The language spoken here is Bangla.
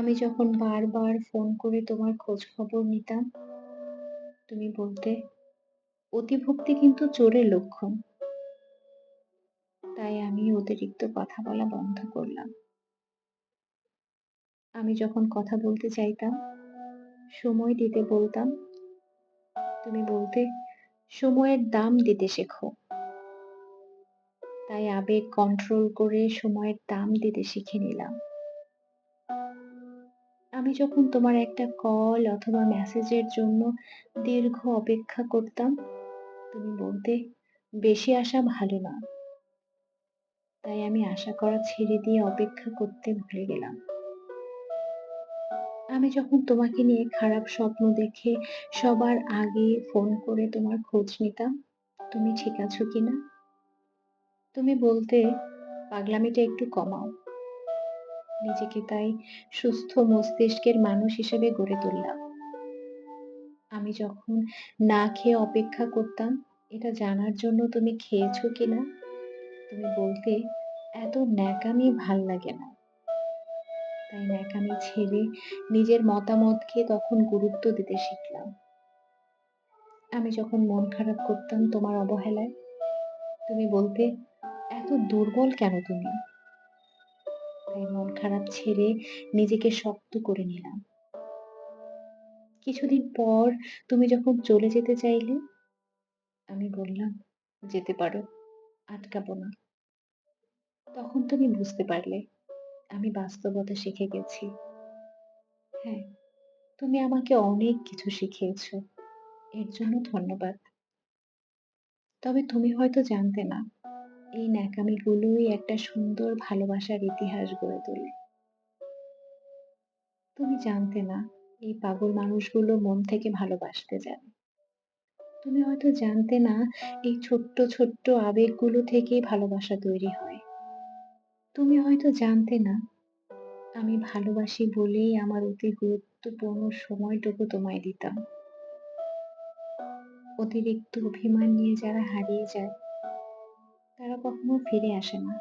আমি যখন বারবার ফোন করে তোমার খোঁজখবর নিতাম, তুমি বলতে, "অতিভক্তি কিন্তু চোরের লক্ষণ।" তাই আমি অতিরিক্ত কথা বলা বন্ধ করলাম। আমি যখন কথা বলতে চাইতাম, সময় দিতে বলতাম, তুমি বলতে, "সময়ের দাম দিতে শেখো।" তাই আবেগ কন্ট্রোল করে সময়ের দাম দিতে শিখে নিলাম। আমি যখন তোমার একটা কল অথবা মেসেজের জন্য দীর্ঘ অপেক্ষা করতাম, তুমি বলতে, "বেশি আশা ভালো না।" তাই আমি আশা করা ছেড়ে দিয়ে অপেক্ষা করতে ভুলে গেলাম। আমি যখন তোমাকে নিয়ে খারাপ স্বপ্ন দেখে সবার আগে ফোন করে তোমার খোঁজ নিতাম, তুমি ঠিক আছো কিনা? তুমি বলতে, "পাগলামিটা একটু কমাও।" নিজেকে তাই সুস্থ মস্তিষ্কের মানুষ হিসেবে গড়ে তুললাম। আমি যখন না খেয়ে অপেক্ষা করতাম, এটা জানার জন্য তুমি খেয়েছো কিনা, তুমি বলতে, "এত ন্যাকামি ভালো লাগে না।" তাই ন্যাকামি ছেড়ে নিজের মতামতকে তখন গুরুত্ব দিতে শিখলাম। আমি যখন মন খারাপ করতাম তোমার অবহেলায়, তুমি বলতে, "এত দুর্বল কেন তুমি?" তাই মন খারাপ ছেড়ে নিজেকে শক্ত করে নিলাম। কিছুদিন পর তুমি যখন চলে যেতে চাইলে, আমি বললাম, "যেতে পারো, আটকাবো না।" তখন তুমি বুঝতে পারলে আমি বাস্তবতা শিখে গেছি। হ্যাঁ, তুমি আমাকে অনেক কিছু শিখিয়েছো। এর জন্য ধন্যবাদ। তবে তুমি হয়তো জানতে না, এই ন্যাকামিগুলোই একটা সুন্দর ভালোবাসার ইতিহাস গড়ে তোলে। তুমি জানতে না, এই পাগল মানুষগুলো মন থেকে ভালোবাসতে জানে। তুমি হয়তো জানতে না, এই ছোট্ট, ছোট্ট আবেগগুলো থেকেই ভালোবাসা তৈরি হয়। তুমি হয়তো জানতে না, আমি ভালোবাসি বলেই আমার অতি গুরুত্বপূর্ণ সময়টুকু তোমায় দিতাম। অতিরিক্ত অভিমান নিয়ে যারা হারিয়ে যায়, তারা কখনো ফিরে আসে না।